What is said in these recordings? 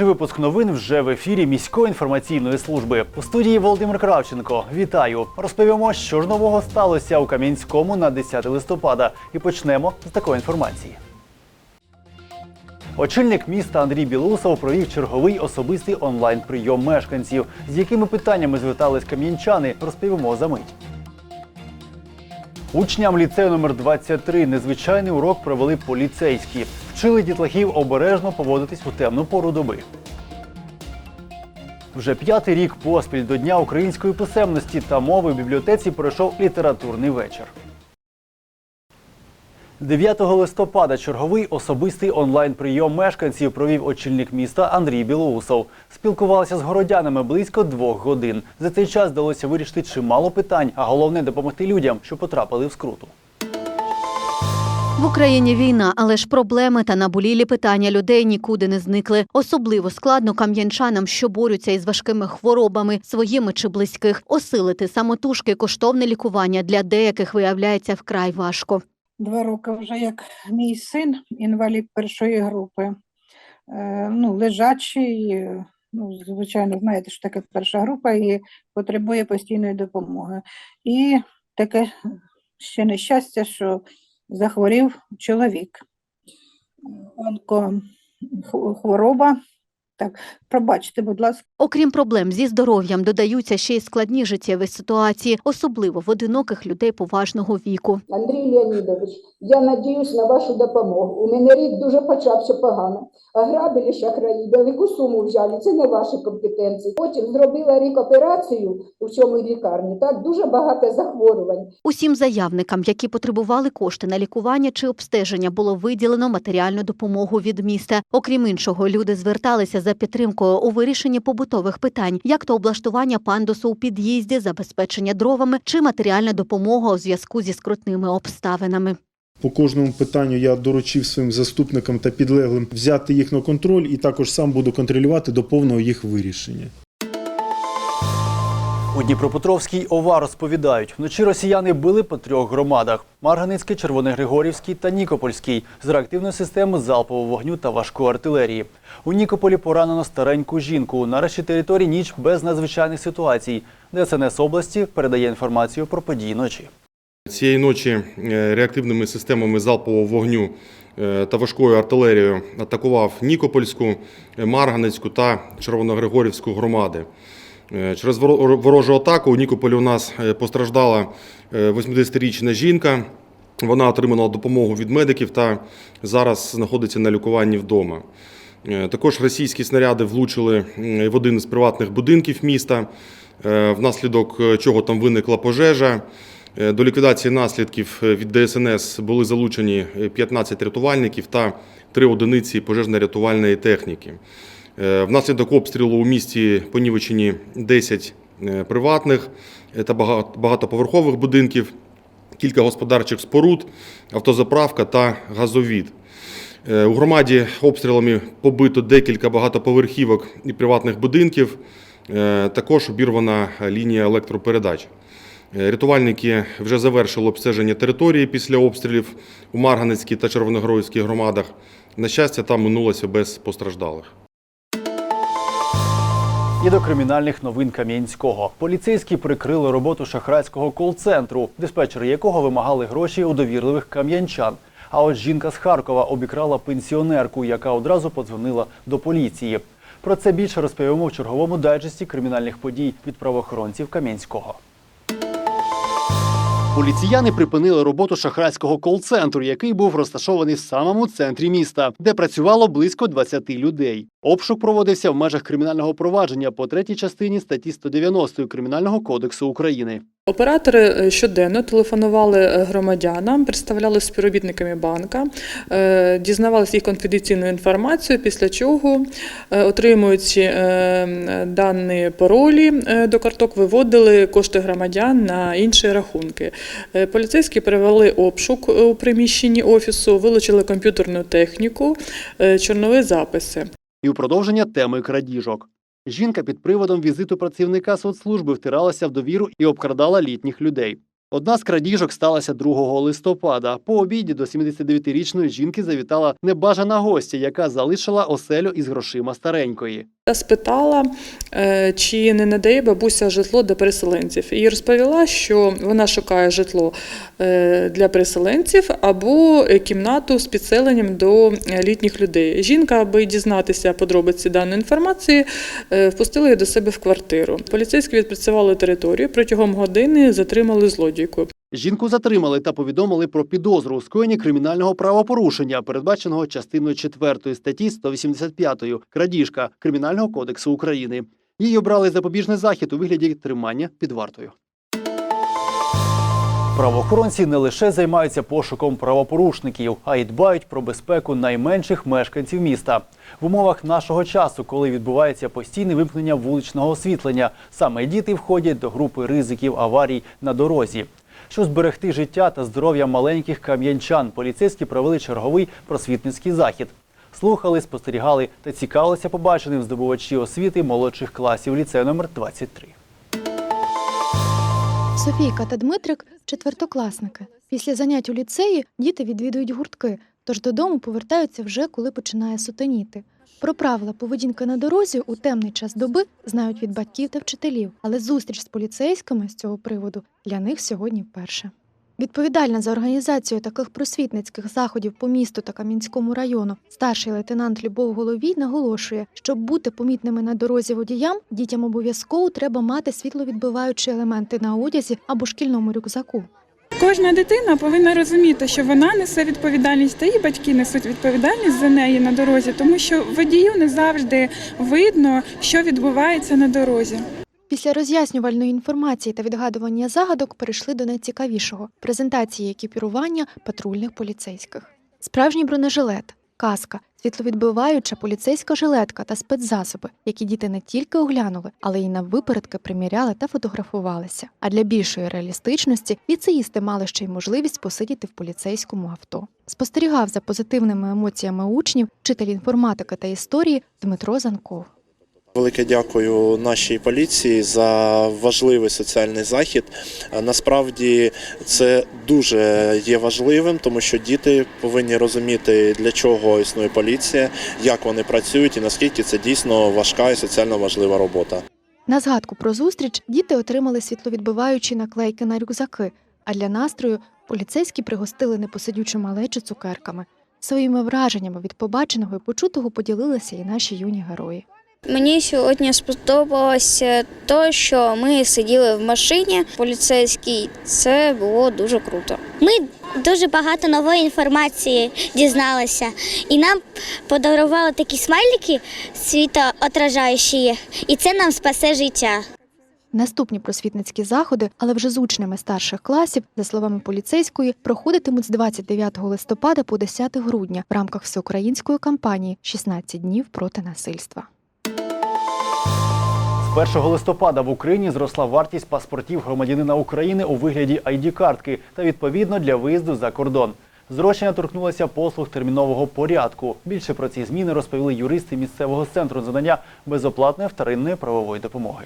Свіжий випуск новин вже в ефірі міської інформаційної служби. У студії Володимир Кравченко. Вітаю! Розповімо, що ж нового сталося у Кам'янському на 10 листопада. І почнемо з такої інформації. Очільник міста Андрій Білусов провів черговий особистий онлайн-прийом мешканців. З якими питаннями звертались кам'янчани, розповімо за мить. Учням ліцею номер 23 незвичайний урок провели поліцейські. Вчили дітлахів обережно поводитись у темну пору доби. Вже п'ятий рік поспіль до Дня української писемності та мови в бібліотеці пройшов літературний вечір. 9 листопада черговий особистий онлайн-прийом мешканців провів очільник міста Андрій Білоусов. Спілкувалися з городянами близько двох годин. За цей час вдалося вирішити чимало питань, а головне допомогти людям, що потрапили в скруту. В Україні війна, але ж проблеми та наболілі питання людей нікуди не зникли. Особливо складно кам'янчанам, що борються із важкими хворобами, своїми чи близьких. Осилити самотужки коштовне лікування для деяких виявляється вкрай важко. Два роки вже як мій син, інвалід першої групи, е, ну, лежачий, ну, звичайно, знаєте, що таке перша група і потребує постійної допомоги. І таке ще нещастя, що захворів чоловік. Онкохвороба. Так, пробачте, будь ласка. Окрім проблем зі здоров'ям, додаються ще й складні життєві ситуації, особливо в одиноких людей поважного віку. Андрій Леонідович, я надіюсь на вашу допомогу. У мене рік дуже почався погано. А грабили шахраї, велику суму взяли, це не ваші компетенції. Потім зробила рік операцію у цьому лікарні. Так, дуже багато захворювань. Усім заявникам, які потребували кошти на лікування чи обстеження, було виділено матеріальну допомогу від міста. Окрім іншого, люди зверталися за підтримкою у вирішенні побутових питань, як то облаштування пандусу у під'їзді, забезпечення дровами чи матеріальна допомога у зв'язку зі скрутними обставинами. По кожному питанню я доручив своїм заступникам та підлеглим взяти їх на контроль і також сам буду контролювати до повного їх вирішення. У Дніпропетровській ОВА розповідають, вночі росіяни били по трьох громадах: Марганицький, Червоногригорівський та Нікопольський з реактивної системи залпового вогню та важкої артилерії. У Нікополі поранено стареньку жінку. Нарешті території ніч без надзвичайних ситуацій. ДСНС області передає інформацію про події ночі. Цієї ночі е, реактивними системами залпового вогню е, та важкою артилерією атакував Нікопольську, е, Марганецьку та Червоногригорівську громади. Е, Через воро- ворожу атаку у Нікополі у нас е, постраждала е, 80-річна жінка. Вона отримала допомогу від медиків та зараз знаходиться на лікуванні вдома. Е, Також російські снаряди влучили в один із приватних будинків міста, е, внаслідок е, чого там виникла пожежа. Е, До ліквідації наслідків е, від ДСНС були залучені е, 15 рятувальників та 3 одиниці пожежно-рятувальної техніки. Е, Внаслідок обстрілу у місті понівечені 10 е, приватних е, та багатоповерхових будинків, кілька господарчих споруд, автозаправка та газовід. У громаді обстрілами побито декілька багатоповерхівок і приватних будинків. Також обірвана лінія електропередач. Рятувальники вже завершили обстеження території після обстрілів у Марганецькій та Червоногройській громадах. На щастя, там минулося без постраждалих. І до кримінальних новин Кам'янського. Поліцейські прикрили роботу шахрайського кол-центру, диспетчери якого вимагали гроші у довірливих кам'янчан. А от жінка з Харкова обікрала пенсіонерку, яка одразу подзвонила до поліції. Про це більше розповімо в черговому дайджесті кримінальних подій від правоохоронців Кам'янського. Поліціяни припинили роботу шахрайського кол-центру, який був розташований в самому центрі міста, де працювало близько 20 людей. Обшук проводився в межах кримінального провадження по третій частині статті 190 Кримінального кодексу України. Оператори е, щоденно телефонували е, громадянам, представляли співробітниками банка, е, дізнавалися їх конфіденційну інформацію, після чого, отримуючи дані паролі до карток, виводили кошти громадян на інші рахунки. Поліцейські перевели обшук у приміщенні офісу, вилучили комп'ютерну техніку, чорнові записи. І у продовження теми крадіжок. Жінка під приводом візиту працівника соцслужби втиралася в довіру і обкрадала літніх людей. Одна з крадіжок сталася 2 листопада. По обіді до 79-річної жінки завітала небажана гостя, яка залишила оселю із грошима старенької. Я спитала, е, чи не надає бабуся житло для переселенців. І розповіла, що вона шукає житло е, для переселенців або кімнату з підселенням до літніх людей. Жінка, аби дізнатися подробиці даної інформації, е, впустила її до себе в квартиру. Поліцейські відпрацювали територію. Протягом години затримали злодійку. Жінку затримали та повідомили про підозру у скоєнні кримінального правопорушення, передбаченого частиною 4 статті 185 крадіжка Кримінального кодексу України. Їй обрали запобіжний захід у вигляді тримання під вартою. Правоохоронці не лише займаються пошуком правопорушників, а й дбають про безпеку найменших мешканців міста. В умовах нашого часу, коли відбувається постійне вимкнення вуличного освітлення, саме діти входять до групи ризиків аварій на дорозі. Щоб зберегти життя та здоров'я маленьких кам'янчан, поліцейські провели черговий просвітницький захід. Слухали, спостерігали та цікавилися побаченим здобувачі освіти молодших класів ліцею номер 23. Софійка та Дмитрик четвертокласники. Після занять у ліцеї діти відвідують гуртки, тож додому повертаються вже коли починає сутеніти. Про правила поведінки на дорозі у темний час доби знають від батьків та вчителів, але зустріч з поліцейськими з цього приводу для них сьогодні вперше. Відповідальна за організацію таких просвітницьких заходів по місту та Кам'янському району старший лейтенант Любов Головій наголошує, щоб бути помітними на дорозі водіям, дітям обов'язково треба мати світловідбиваючі елементи на одязі або шкільному рюкзаку. Кожна дитина повинна розуміти, що вона несе відповідальність, та і батьки несуть відповідальність за неї на дорозі, тому що водію не завжди видно, що відбувається на дорозі. Після роз'яснювальної інформації та відгадування загадок перейшли до найцікавішого презентації екіпірування патрульних поліцейських. Справжній бронежилет, каска, світловідбиваюча поліцейська жилетка та спецзасоби, які діти не тільки оглянули, але й на випередки приміряли та фотографувалися. А для більшої реалістичності ліцеїсти мали ще й можливість посидіти в поліцейському авто. Спостерігав за позитивними емоціями учнів вчитель інформатики та історії Дмитро Занков. Велике дякую нашій поліції за важливий соціальний захід. Насправді це дуже є важливим, тому що діти повинні розуміти, для чого існує поліція, як вони працюють і наскільки це дійсно важка і соціально важлива робота. На згадку про зустріч діти отримали світловідбиваючі наклейки на рюкзаки, а для настрою поліцейські пригостили непосидючу малечу цукерками. Своїми враженнями від побаченого і почутого поділилися і наші юні герої. Мені сьогодні сподобалося те, що ми сиділи в машині поліцейській. Це було дуже круто. Ми дуже багато нової інформації дізналися, і нам подарували такі смайлики світоотражаючі, і це нам спасе життя. Наступні просвітницькі заходи, але вже з учнями старших класів, за словами поліцейської, проходитимуть з 29 листопада по 10 грудня в рамках всеукраїнської кампанії «16 днів проти насильства. З 1 листопада в Україні зросла вартість паспортів громадянина України у вигляді ID-картки та відповідно для виїзду за кордон. Зрощення торкнулося послуг термінового порядку. Більше про ці зміни розповіли юристи місцевого центру надання безоплатної вторинної правової допомоги.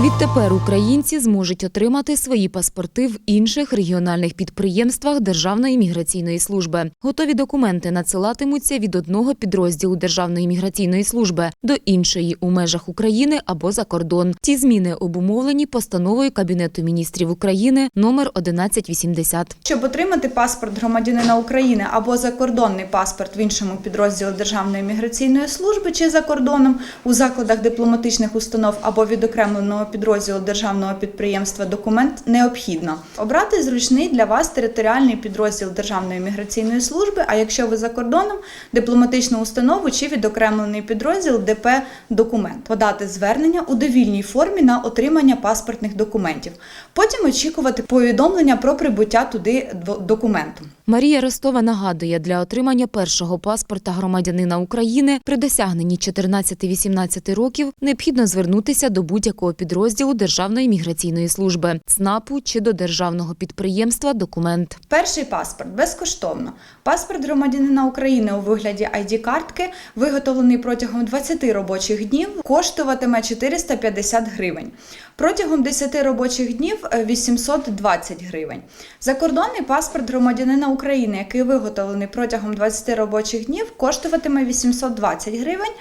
Відтепер українці зможуть отримати свої паспорти в інших регіональних підприємствах Державної міграційної служби. Готові документи надсилатимуться від одного підрозділу Державної міграційної служби до іншої у межах України або за кордон. Ці зміни обумовлені постановою Кабінету міністрів України номер 1180. Щоб отримати паспорт громадянина України або закордонний паспорт в іншому підрозділі Державної міграційної служби чи за кордоном у закладах дипломатичних установ або відокремленого підрозділу державного підприємства документ необхідно обрати зручний для вас територіальний підрозділ Державної міграційної служби. А якщо ви за кордоном, дипломатичну установу чи відокремлений підрозділ ДП документ, подати звернення у довільній формі на отримання паспортних документів. Потім очікувати повідомлення про прибуття туди документу. Марія Ростова нагадує, для отримання першого паспорта громадянина України при досягненні 14-18 років необхідно звернутися до будь-якого підрозділу Державної міграційної служби, ЦНАПу чи до державного підприємства «Документ». Перший паспорт безкоштовно. Паспорт громадянина України у вигляді ID-картки, виготовлений протягом 20 робочих днів, коштуватиме 450 гривень. Протягом 10 робочих днів е, 820 гривень. Закордонний паспорт громадянина України, який виготовлений протягом 20 робочих днів, коштуватиме 820 гривень,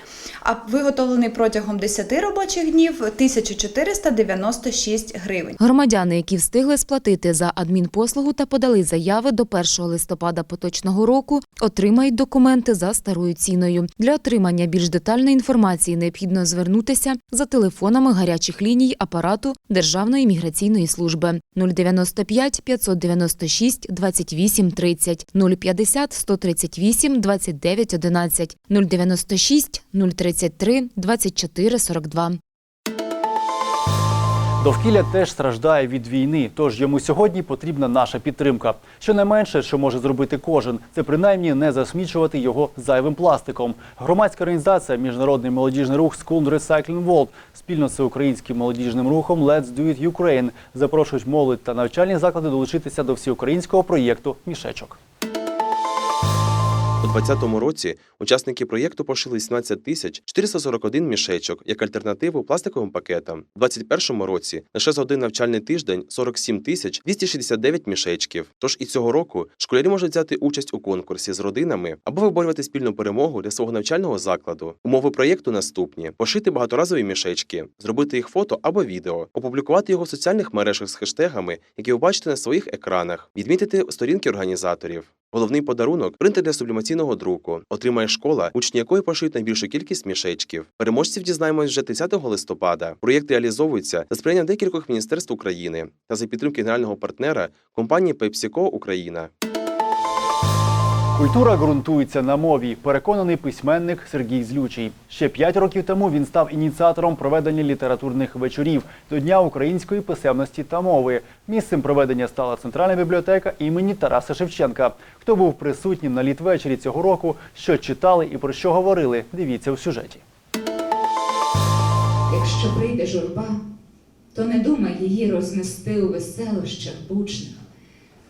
а виготовлений протягом 10 робочих днів 1496 гривень. Громадяни, які встигли сплатити за адмінпослугу та подали заяви до 1 листопада поточного року, отримають документи за старою ціною. Для отримання більш детальної інформації необхідно звернутися за телефонами гарячих ліній апарату Державної міграційної служби 095 596 28 30 050 138 29 11 096 033 24 42. Довкілля теж страждає від війни, тож йому сьогодні потрібна наша підтримка. Щонайменше, що може зробити кожен, це принаймні не засмічувати його зайвим пластиком. Громадська організація Міжнародний молодіжний рух School Recycling World спільно з всеукраїнським молодіжним рухом Let's Do It Ukraine запрошують молодь та навчальні заклади долучитися до всеукраїнського проєкту Мішечок. У 2020 році учасники проєкту пошили 17 тисяч 441 мішечок як альтернативу пластиковим пакетам. У 2021 році лише за один навчальний тиждень 47 тисяч 269 мішечків. Тож і цього року школярі можуть взяти участь у конкурсі з родинами або виборювати спільну перемогу для свого навчального закладу. Умови проєкту наступні: пошити багаторазові мішечки, зробити їх фото або відео, опублікувати його в соціальних мережах з хештегами, які ви бачите на своїх екранах, відмітити сторінки організаторів. Головний подарунок принтер для сублімаційного друку. Отримає школа, учні якої пошують найбільшу кількість мішечків. Переможців дізнаємось вже 30 листопада. Проєкт реалізовується за сприяння декількох міністерств України та за підтримки генерального партнера компанії PepsiCo Україна. Культура ґрунтується на мові, переконаний письменник Сергій Злючий. Ще п'ять років тому він став ініціатором проведення літературних вечорів до Дня української писемності та мови. Місцем проведення стала Центральна бібліотека імені Тараса Шевченка. Хто був присутнім на літвечері цього року, що читали і про що говорили, дивіться у сюжеті. Якщо прийде журба, то не думай її рознести у веселощах бучних.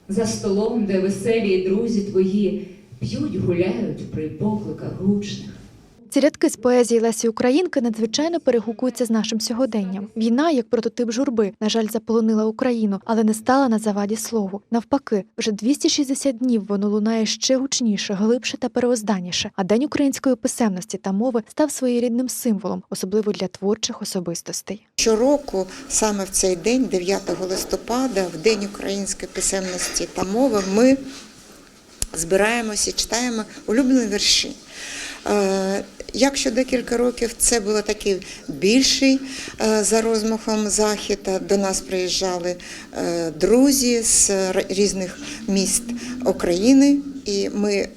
За столом, де веселі друзі твої п'ють, гуляють при покликах гучних. Ці рядки з поезії Лесі Українки надзвичайно перегукуються з нашим сьогоденням. Війна, як прототип журби, на жаль, заполонила Україну, але не стала на заваді слову. Навпаки, вже 260 днів воно лунає ще гучніше, глибше та переозданніше. А день української писемності та мови став своєрідним символом, особливо для творчих особистостей. Щороку, саме в цей день, 9 листопада, в День української писемності та мови, ми збираємося читаємо улюблені вірші. Е, Якщо декілька років це було такий більший е, за розмахом захід, до нас приїжджали е, друзі з різних міст України, і ми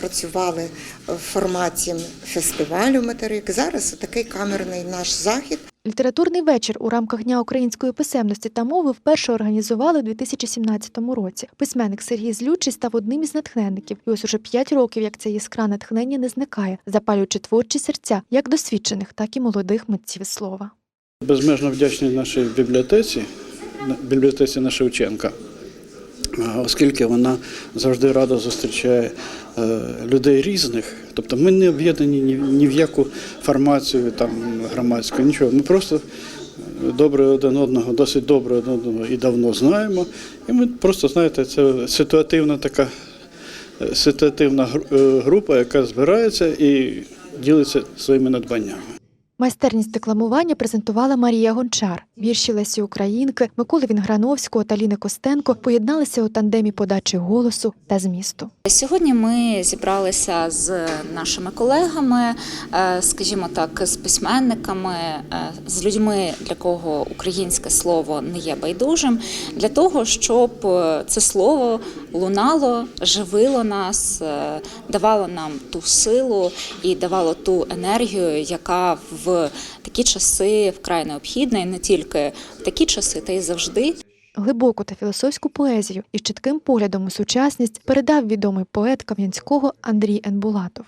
працювали в форматі фестивалю материк. Зараз такий камерний наш захід. Літературний вечір у рамках Дня української писемності та мови вперше організували у 2017 році. Письменник Сергій Злючий став одним із натхненників, і ось уже п'ять років, як ця іскра натхнення не зникає, запалюючи творчі серця як досвідчених, так і молодих митців слова. Безмежно вдячний нашій бібліотеці, бібліотеці на Шевченка, оскільки вона завжди радо зустрічає е, людей різних. Тобто ми не об'єднані ні, ні в яку формацію там, громадську, нічого. Ми просто добре один одного, досить добре один одного і давно знаємо. І ми просто, знаєте, це ситуативна така е, ситуативна е, група, яка збирається і ділиться своїми надбаннями. Майстерність декламування презентувала Марія Гончар. Вірші Лесі Українки, Миколи Вінграновського та Ліни Костенко поєдналися у тандемі подачі голосу та змісту. Сьогодні ми зібралися з нашими колегами, е, скажімо так, з письменниками, е, з людьми, для кого українське слово не є байдужим, для того, щоб е, це слово лунало, живило нас, давало нам ту силу і давало ту енергію, яка в такі часи вкрай необхідна, і не тільки в такі часи, та й завжди. Глибоку та філософську поезію із чітким поглядом у сучасність передав відомий поет Кам'янського Андрій Енбулатов.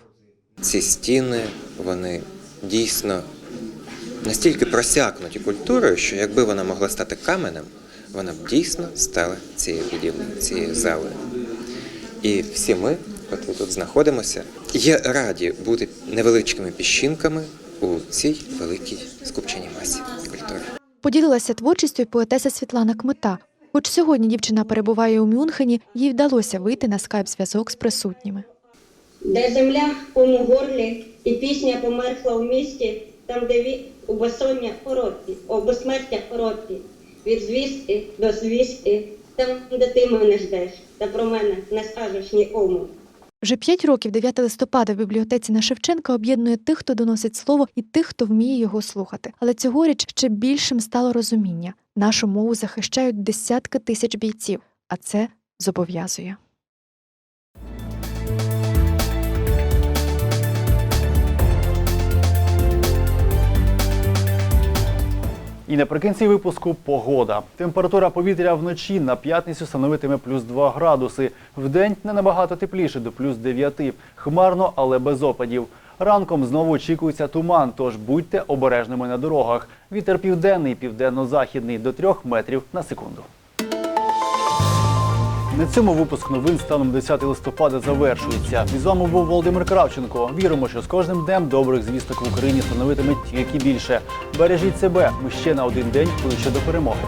Ці стіни, вони дійсно настільки просякнуті культурою, що якби вона могла стати каменем, вона б дійсно стала цією будівлею, цією залою. І всі ми, котрі тут знаходимося, є раді бути невеличкими піщинками у цій великій скупченій масі культури. Поділилася творчістю й поетеса Світлана Кмита. Хоч сьогодні дівчина перебуває у Мюнхені, їй вдалося вийти на скайп-зв'язок з присутніми. Де земля в кому горлі, і пісня померкла в місті, там, де ві... у безсоння короткі, о безсмертя короткі, від звістки до звістки, там, де ти мене ждеш, та про мене не скажеш нікому. Вже п'ять років 9 листопада в бібліотеці на Шевченка об'єднує тих, хто доносить слово, і тих, хто вміє його слухати. Але цьогоріч ще більшим стало розуміння. Нашу мову захищають десятки тисяч бійців, а це зобов'язує. І наприкінці випуску погода. Температура повітря вночі на п'ятницю становитиме плюс 2 градуси. Вдень не набагато тепліше до плюс 9. Хмарно, але без опадів. Ранком знову очікується туман, тож будьте обережними на дорогах. Вітер південний, південно-західний до 3 метрів на секунду. На цьому випуск новин станом 10 листопада завершується. І з вами був Володимир Кравченко. Віримо, що з кожним днем добрих звісток в Україні становитиме тільки більше. Бережіть себе. Ми ще на один день ближче до перемоги.